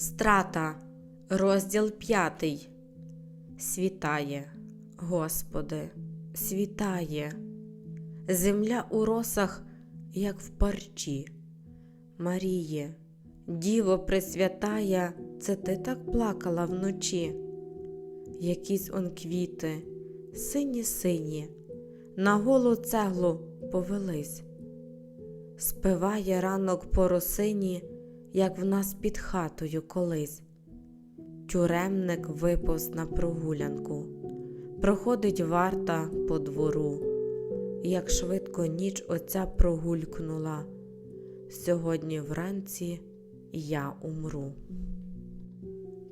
Страта, розділ п'ятий. Світає, Господи, світає. Земля у росах, як в парчі. Маріє, Діво Пресвятая, це ти так плакала вночі. Якісь он квіти, сині сині, на голу цеглу повелись. Спиває ранок по росині, як в нас під хатою колись. Тюремник виповз на прогулянку, проходить варта по двору, як швидко ніч оця прогулькнула. Сьогодні вранці я умру.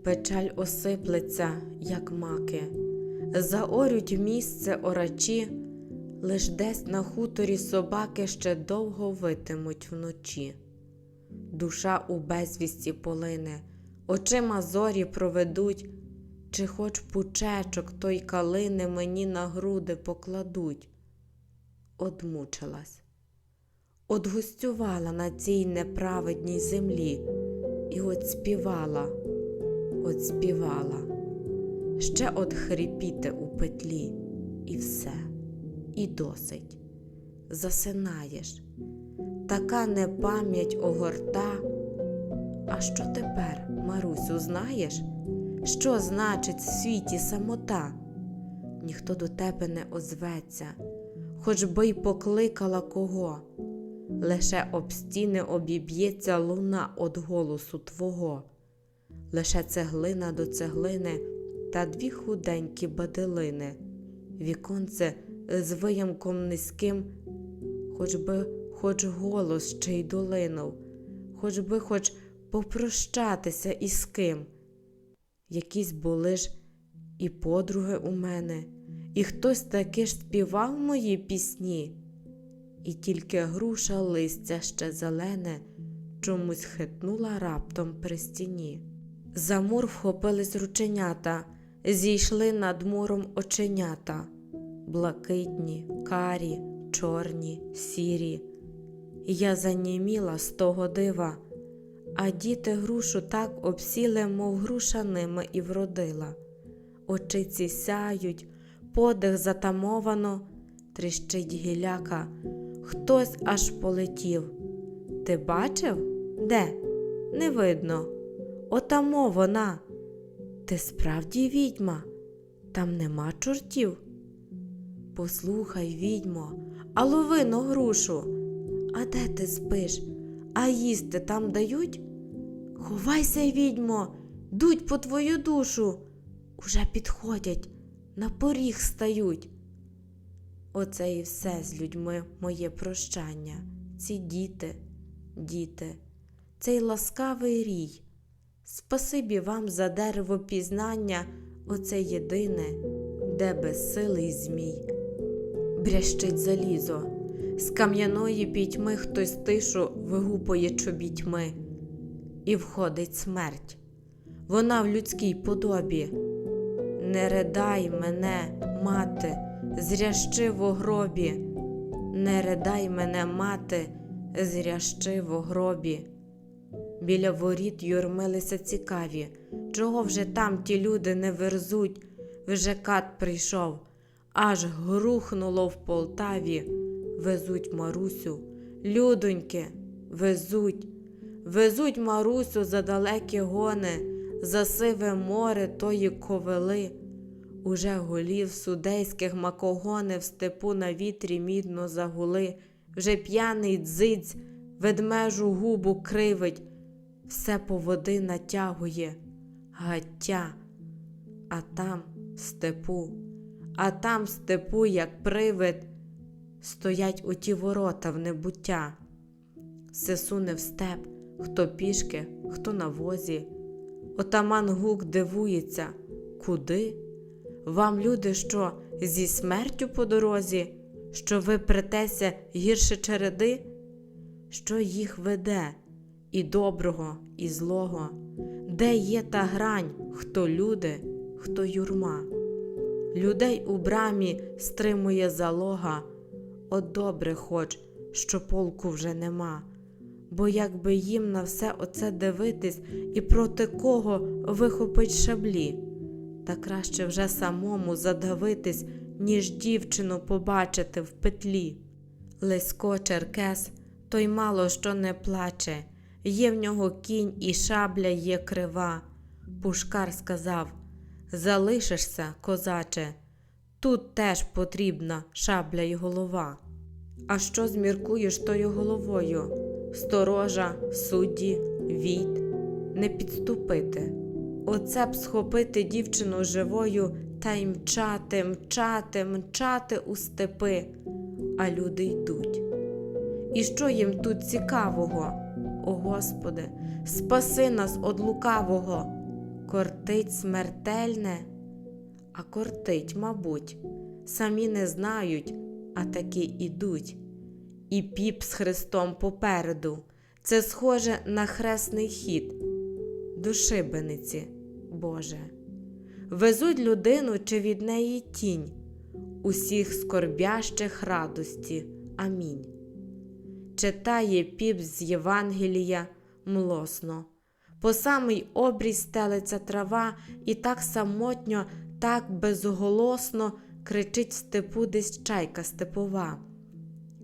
Печаль осиплеться, як маки, заорють місце орачі, лиш десь на хуторі собаки ще довго витимуть вночі. Душа у безвісті полине, очима зорі проведуть, чи хоч пучечок той калини мені на груди покладуть. Одмучилась, одгостювала на цій неправедній землі. І от співала, от співала, ще от хрипіти у петлі, і все, і досить. Засинаєш, така непам'ять огорта. А що тепер, Марусю, знаєш? Що значить в світі самота? Ніхто до тебе не озветься, хоч би й покликала кого. Лише об стіни обіб'ється луна од голосу твого, лише цеглина до цеглини та дві худенькі баделини, віконце з виямком низьким, хоч би хоч голос ще й долинув, хоч би хоч попрощатися із ким. Якісь були ж і подруги у мене, і хтось таки ж співав мої пісні, і тільки груша листя ще зелене чомусь хитнула раптом при стіні. За мур вхопились рученята, зійшли над муром оченята, блакитні, карі, чорні, сірі. Я заніміла з того дива, а діти грушу так обсіли, мов груша ними і вродила. Очиці сяють, подих затамовано, тріщить гіляка, хтось аж полетів. Ти бачив? Де? Не видно. Отамо вона. Ти справді відьма, там нема чортів. Послухай, відьмо, а ловину грушу. А де ти спиш? А їсти там дають? Ховайся, відьмо, дуть по твою душу. Уже підходять, на поріг стають. Оце і все з людьми моє прощання. Ці діти, діти, цей ласкавий рій. Спасибі вам за дерево пізнання, оце єдине, де безсилий змій. Брящить залізо, з кам'яної пітьми хтось тишу вигупує чобітьми, і входить смерть. Вона в людській подобі. Не ридай мене, мати, зрящи в гробі, не ридай мене, мати, зрящи в гробі. Біля воріт юрмилися цікаві, чого вже там ті люди не верзуть, вже кат прийшов, аж грухнуло в Полтаві. Везуть Марусю, людоньки, везуть, везуть Марусю за далекі гони, за сиве море тої ковили. Уже голів судейських макогони в степу на вітрі мідно загули, вже п'яний дзиць, ведмежу губу кривить, все по води натягує, гаття, а там степу, а там степу, як привид, стоять оті ворота в небуття. Се суне в степ, хто пішки, хто на возі. Отаман гук дивується, куди? Вам, люди, що зі смертю по дорозі, що ви претеся гірше череди, що їх веде і доброго, і злого, де є та грань, хто люди, хто юрма. Людей у брамі стримує залога, от добре хоч, що полку вже нема, Бо якби їм на все оце дивитись і проти кого вихопить шаблі, та краще вже самому задавитись, ніж дівчину побачити в петлі. Лесько Черкес, той мало що не плаче, є в нього кінь і шабля є крива. Пушкар сказав Залишишся, козаче, тут теж потрібна шабля й голова. А що зміркуєш тою головою? Сторожа, судді, війт, не підступити. Оце б схопити дівчину живою та й мчати, мчати, мчати у степи, а люди йдуть. І що їм тут цікавого? О Господи, спаси нас од лукавого. Кортить смертельне, а кортить, мабуть, самі не знають, а таки ідуть. І піп з Христом попереду. Це схоже на хресний хід до шибениці, Боже. Везуть людину чи від неї тінь, усіх скорбящих радості. Амінь. Читає піп з Євангелія млосно. По самий обріз стелиться трава, і так самотньо, так безголосно кричить степу десь чайка степова.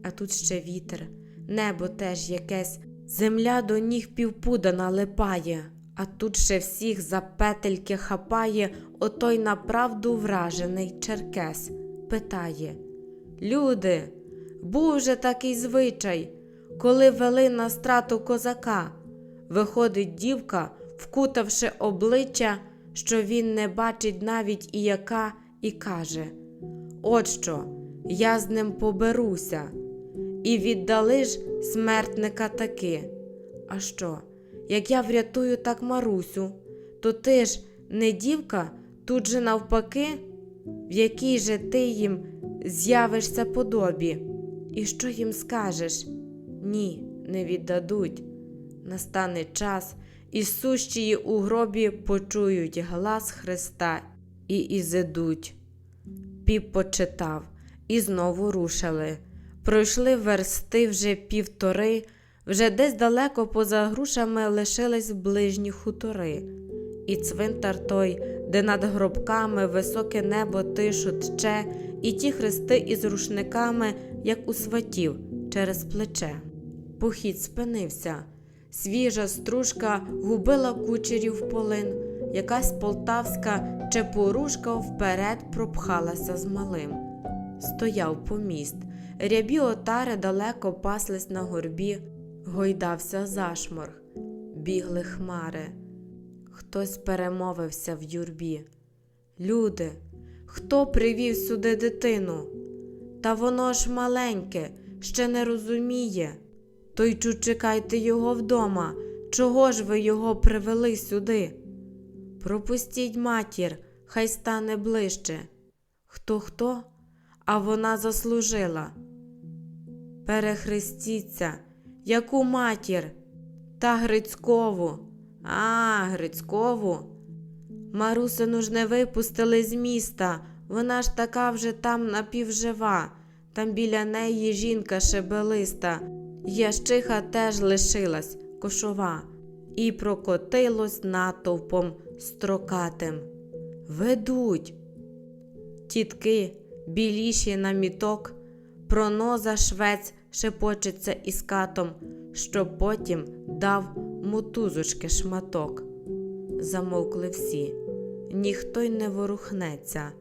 А тут ще вітер, небо теж якесь, земля до ніг півпуда налипає, а тут ще всіх за петельки хапає отой направду вражений черкес, питає. Люди, був же такий звичай, коли вели на страту козака. Виходить дівка, вкутавши обличчя, що він не бачить навіть і яка, і каже: От що, я з ним поберуся. І віддали ж смертника таки. А що, як я врятую так Марусю, то ти ж не дівка, тут же навпаки, в якій же ти їм з'явишся подобі. І що їм скажеш? Ні, не віддадуть. Настане час, і сущії у гробі почують глас Христа і ізидуть. Піп почитав, і знову рушили. Пройшли версти вже півтори, вже десь далеко поза грушами лишились ближні хутори. І цвинтар той, де над гробками високе небо тишу тче, і ті хрести із рушниками, як у сватів, через плече. Похід спинився. Свіжа стружка губила кучерів полин, якась полтавська чепурушка вперед пропхалася з малим. Стояв поміст, рябі отари далеко паслись на горбі, гойдався зашморг, бігли хмари. Хтось перемовився в юрбі. Люди, хто привів сюди дитину? Та воно ж маленьке, ще не розуміє. То й чекайте його вдома. Чого ж ви його привели сюди? Пропустіть матір, хай стане ближче. Хто хто? А вона заслужила. Перехрестіться, яку матір? Та Грицькову. А, Грицькову. Марусину ж не випустили з міста. Вона ж така вже там напівжива. Там біля неї жінка шебелиста. Ящиха теж лишилась кошова, і прокотилось натовпом строкатим. Ведуть. Тітки, біліші на міток, проноза швець шепочеться із катом, що потім дав мотузочки шматок. Замовкли всі, ніхто й не ворухнеться,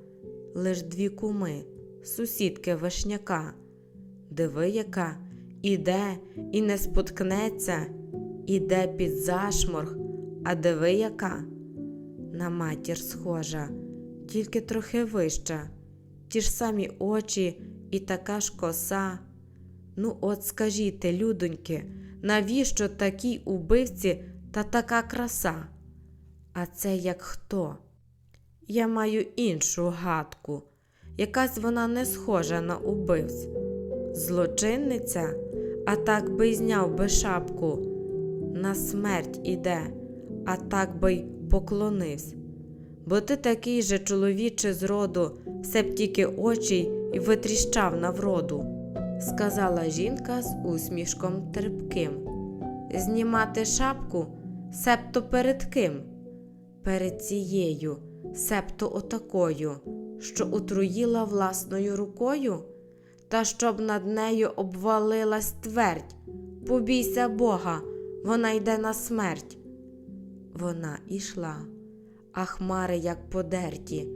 лиш дві куми, сусідки вишняка. Диви, яка іде і не споткнеться, іде під зашморг, а диви яка на матір схожа, тільки трохи вища, ті ж самі очі і така ж коса. Ну, от скажіть, людоньки, навіщо такій убивці та така краса? А це як хто? Я маю іншу гадку, якась вона не схожа на убивць. Злочинниця, а так би й зняв би шапку. На смерть іде, а так би й поклонився. Бо ти такий же чоловіче з роду, все б тільки очі й витріщав на вроду, сказала жінка з усмішком терпким. знімати шапку, себто перед ким? Перед цією, себто отакою, що отруїла власною рукою, та щоб над нею обвалилась твердь. Побійся Бога, вона йде на смерть. Вона ішла, а хмари, як подерті,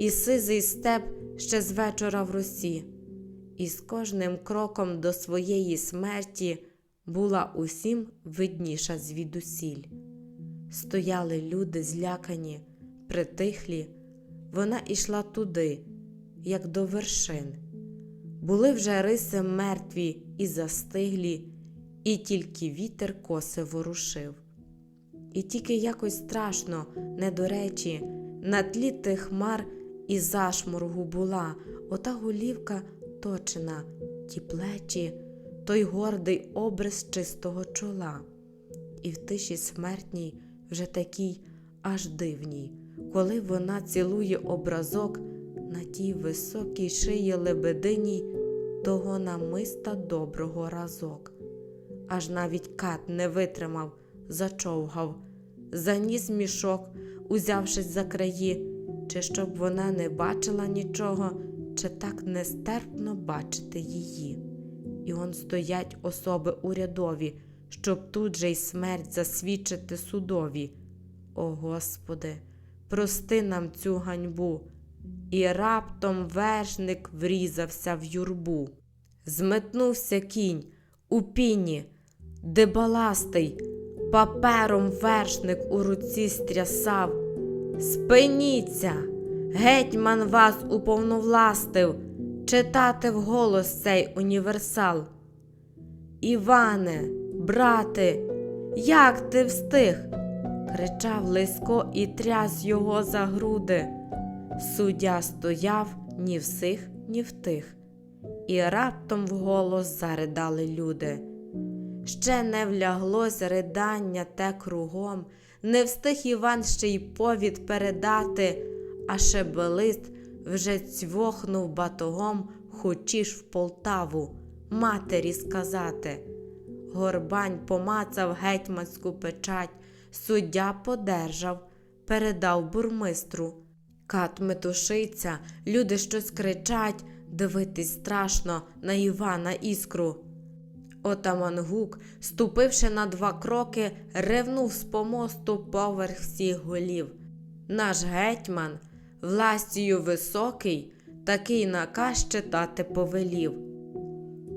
і сизий степ ще з вечора в росі, і з кожним кроком до своєї смерті була усім видніша звідусіль. Стояли люди злякані, притихлі, вона ішла туди, як до вершин. Були вже риси мертві і застиглі, і тільки вітер коси ворушив. І тільки якось страшно, не речі, на тлі тих хмар і зашморгу була ота голівка точена, ті плечі, той гордий образ чистого чола. І в тиші смертній, вже такій аж дивній, коли вона цілує образок на тій високій шиї лебединій того намиста доброго разок. Аж навіть кат не витримав, зачовгав, заніс мішок, узявшись за краї, чи щоб вона не бачила нічого, чи так нестерпно бачити її. І он стоять особи урядові, щоб тут же й смерть засвідчити судові. О Господи, прости нам цю ганьбу. І раптом вершник врізався в юрбу. Зметнувся кінь у піні, дебаластий, папером вершник у руці стрясав. Спиніться, гетьман вас уповновластив читати вголос цей універсал. Іване, брате, як ти встиг? кричав Лисько і тряс його за груди. Суддя стояв ні всіх, ні в тих, і раптом вголос заридали люди. Ще не вляглось ридання те кругом, не встиг Іван ще й повід передати, а шебелист вже цьвохнув батогом, хочіш в Полтаву матері сказати. Горбань помацав гетьманську печать, суддя подержав, передав бурмистру. Кат метушиться, люди щось кричать, дивитись страшно на Івана іскру. Отаман Гук, ступивши на два кроки, ревнув з помосту поверх всіх голів. Наш гетьман, властію високий, такий наказ читати повелів.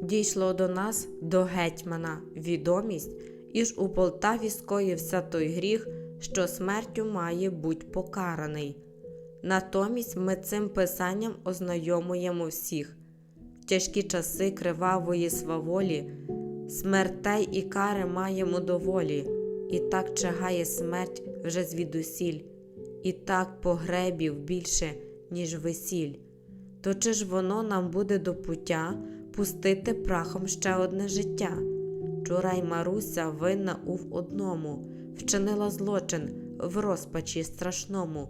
Дійшло до нас, до гетьмана, відомість, іж у Полтаві скоївся той гріх, що смертю має буть покараний. Натомість ми цим писанням ознайомуємо всіх. В тяжкі часи кривавої сваволі, смертей і кари маємо доволі, і так чагає смерть вже звідусіль, і так погребів більше, ніж весіль. То чи ж воно нам буде до пуття пустити прахом ще одне життя? Чурай Маруся винна ув одному, вчинила злочин в розпачі страшному.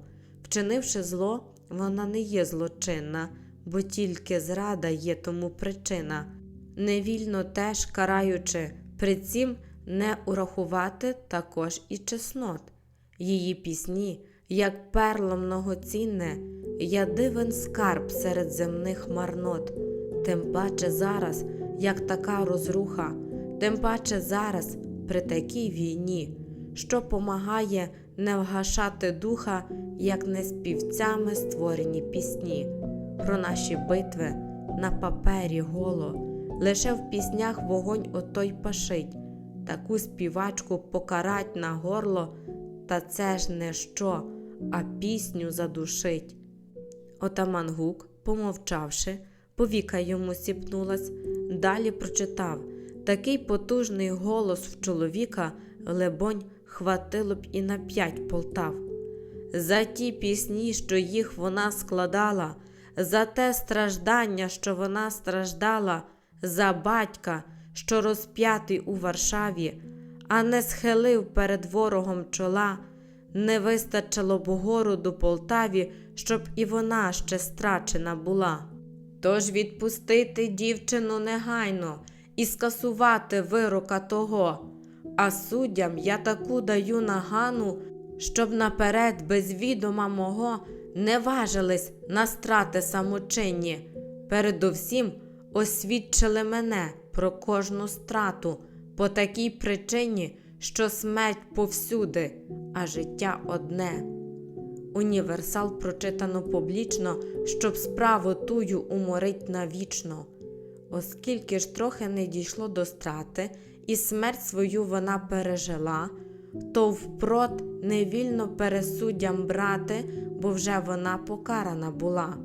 Вчинивши зло, вона не є злочинна, бо тільки зрада є тому причина. Невільно теж караючи, при цім не урахувати також і чеснот. Її пісні, як перла многоцінне, я дивен скарб серед земних марнот, тим паче зараз, як така розруха, тим паче зараз при такій війні, що помагає не вгашати духа, як не співцями створені пісні. Про наші битви на папері голо, лише в піснях вогонь отой пашить, таку співачку покарать на горло, та це ж не що, а пісню задушить. Отаман Гук, помовчавши, повіка йому сіпнулась, далі прочитав такий потужний голос в чоловіка, лебонь, хватило б і на п'ять полтав. За ті пісні, що їх вона складала, за те страждання, що вона страждала, за батька, що розп'ятий у Варшаві, а не схилив перед ворогом чола, не вистачило б городу Полтаві, щоб і вона ще страчена була. Тож відпустити дівчину негайно і скасувати вирока того, А суддям я таку даю нагану, щоб наперед без відома мого не важились на страти самочинні. Передовсім освідчили мене про кожну страту по такій причині, що смерть повсюди, а життя одне. Універсал прочитано публічно, щоб справу тую уморить навічно. Оскільки ж трохи не дійшло до страти, і смерть свою вона пережила, то впрот невільно пересуддям брати, бо вже вона покарана була.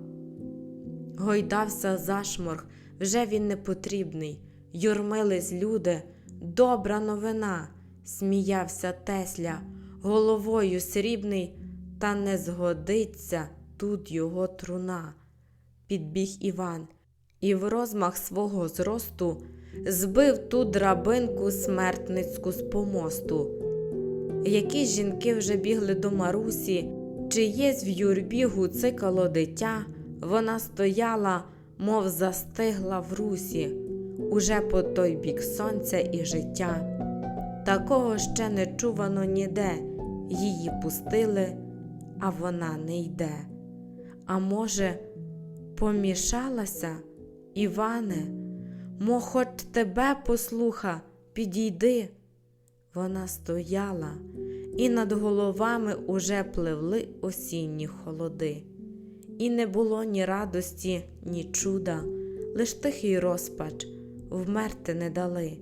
Гойдався зашморг, вже він не потрібний. Юрмились люди, добра новина, сміявся Тесля, головою срібний, та не згодиться тут його труна. Підбіг Іван, і в розмах свого зросту збив ту драбинку смертницьку з помосту. Які жінки вже бігли до Марусі, чиєсь в юрбі гуцикало дитя, вона стояла, мов застигла в русі, уже по той бік сонця і життя. Такого ще не чувано ніде, її пустили, а вона не йде. А може, помішалася, Іване, мо хоч тебе послуха, підійди. Вона стояла, і над головами уже пливли осінні холоди. І не було ні радості, ні чуда, лиш тихий розпач вмерти не дали.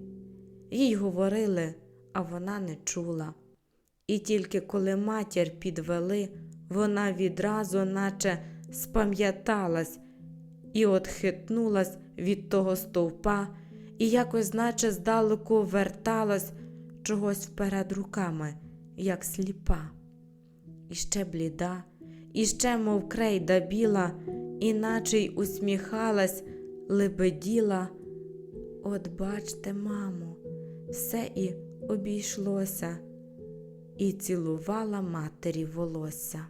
Їй говорили, а вона не чула. І тільки коли матір підвели, вона відразу, наче спам'яталась, і отхитнулась від того стовпа, і якось, наче здалеку верталась чогось вперед руками, як сліпа. І ще бліда, і ще, мов крейда біла, іначе й усміхалась, лебеділа. От бачте, мамо, все і обійшлося, і цілувала матері волосся.